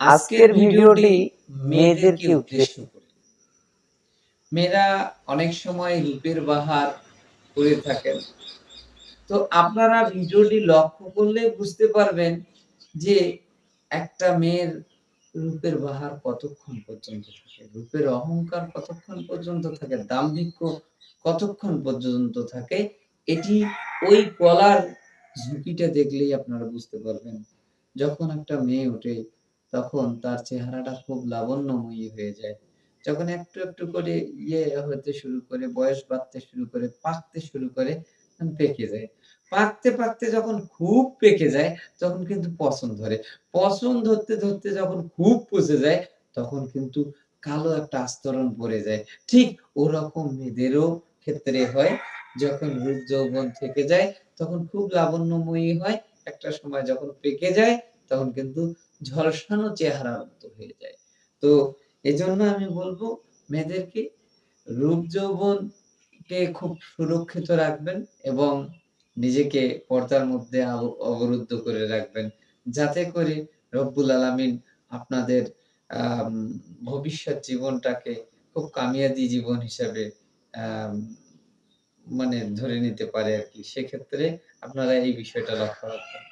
আজকের ভিডিওটি মেয়েদেরকে উদ্দেশ্য করে। মেয়েরা অনেক সময় রূপের বাহার করে থাকেন। তো আপনারা ভিডিওটি লক্ষ্য করলে বুঝতে পারবেন যে একটা মেয়ের রূপের বাহার কতক্ষণ পর্যন্ত থাকে রূপের অহংকার কতক্ষণ পর্যন্ত থাকে দাম্ভিক্য কতক্ষণ পর্যন্ত থাকে এটি ওই কলার ঝুঁকিটা দেখলেই আপনারা বুঝতে পারবেন। যখন একটা মেয়ে ওঠে তখন তার চেহারাটা খুব লাবণ্যময়ী হয়ে যায়। যখন একটু একটু করে ইয়ে হতে শুরু করে, বয়স বাড়তে শুরু করে, পাকতে শুরু করে পেকে যায়। পাকতে পাকতে যখন খুব পেকে যায়, তখন কিন্তু পছন্দ ধরে। পছন্দ ধরতে ধরতে যখন খুব পচে যায়, তখন কিন্তু কালো একটা আস্তরণ পড়ে যায়। ঠিক ওরকম মেয়েদেরও ক্ষেত্রে হয়, যখন রূপ যৌবন থেকে যায়, তখন খুব লাবণ্যময়ী হয়। একটা সময় যখন পেকে যায় তখন কিন্তু ঝলসানো চেহারার মতো হয়ে যায়। তো এজন্য আমি বলব, মেয়েদেরকে রূপ যৌবনকে খুব সুরক্ষিত রাখবেন এবং নিজেকে পর্দার মধ্যে অবরুদ্ধ করে রাখবেন। যাতে করে রব্বুল আলামিন আপনাদের ভবিষ্যৎ জীবনটাকে খুব কামিয়াদি জীবন হিসাবে মানে ধরে নিতে পারে আর কি। সেক্ষেত্রে আপনারা এই বিষয়টা লক্ষ্য রাখবেন।